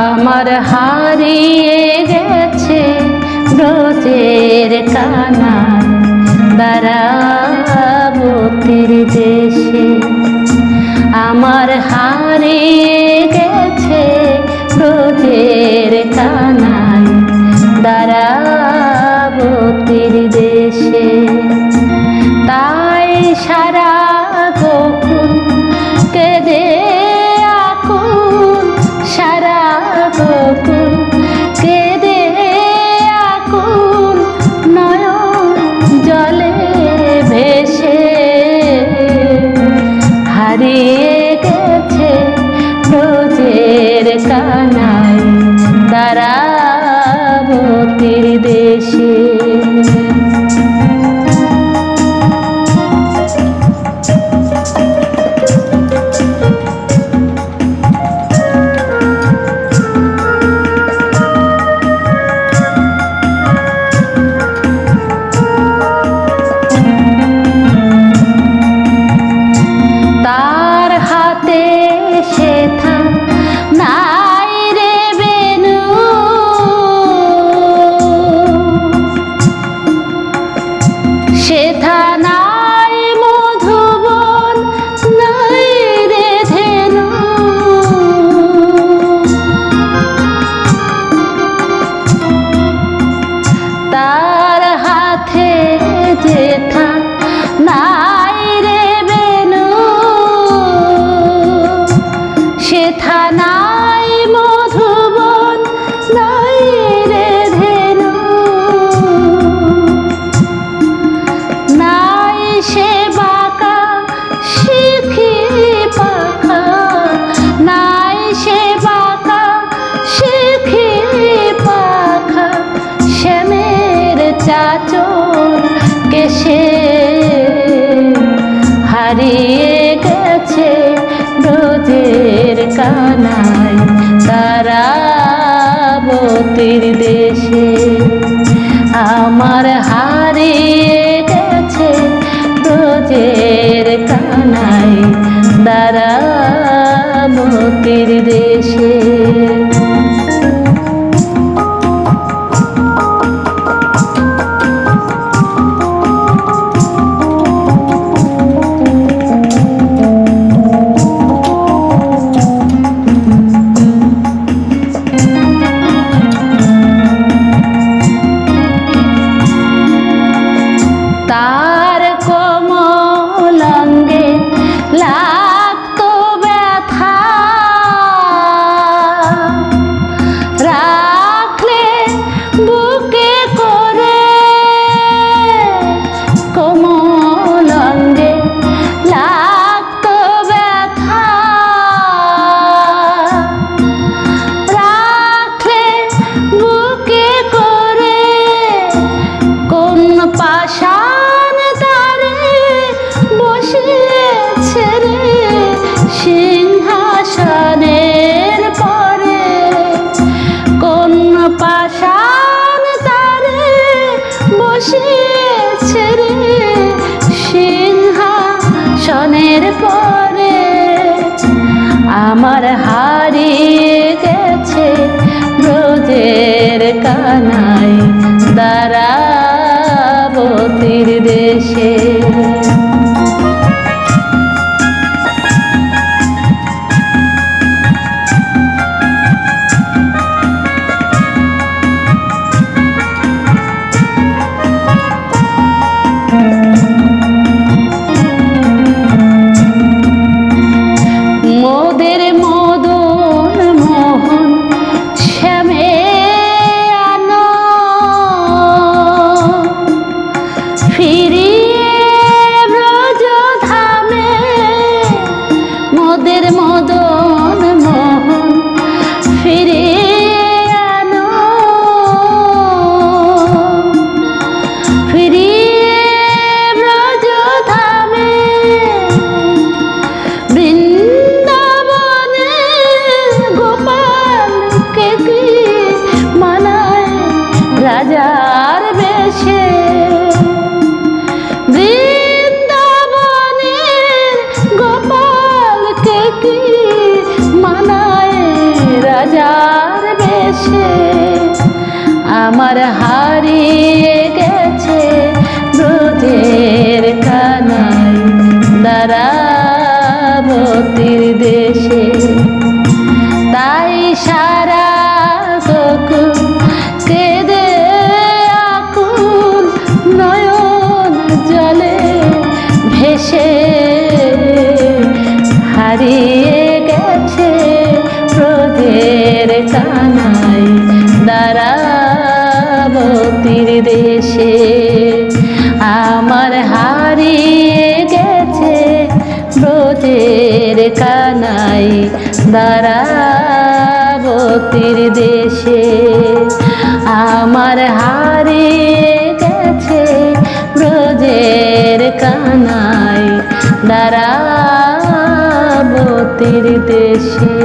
আমার হারিয়ে গেছে রোজের কানা। বারাবতের দেশে আমার হারিয়ে sana. থানা আমার হাত মনের পরে আমার হারিয়ে গেছে রোজের কানায় দ্বারা তীর দেশে। আমার হারিয়ে গেছে ব্রজের কানাই দারাবতীর দেশে। তাই সারা গকুল কেঁদে আকুল নয়ন ভেসে। হারিয়ে গেছে প্রদের কানাই দেশে আমার হারিয়ে গেছে ব্রজের কানাই দারাবতীর দেশে। আমার হারিয়ে গেছে ব্রজের কানাই দারাবতীর দেশে।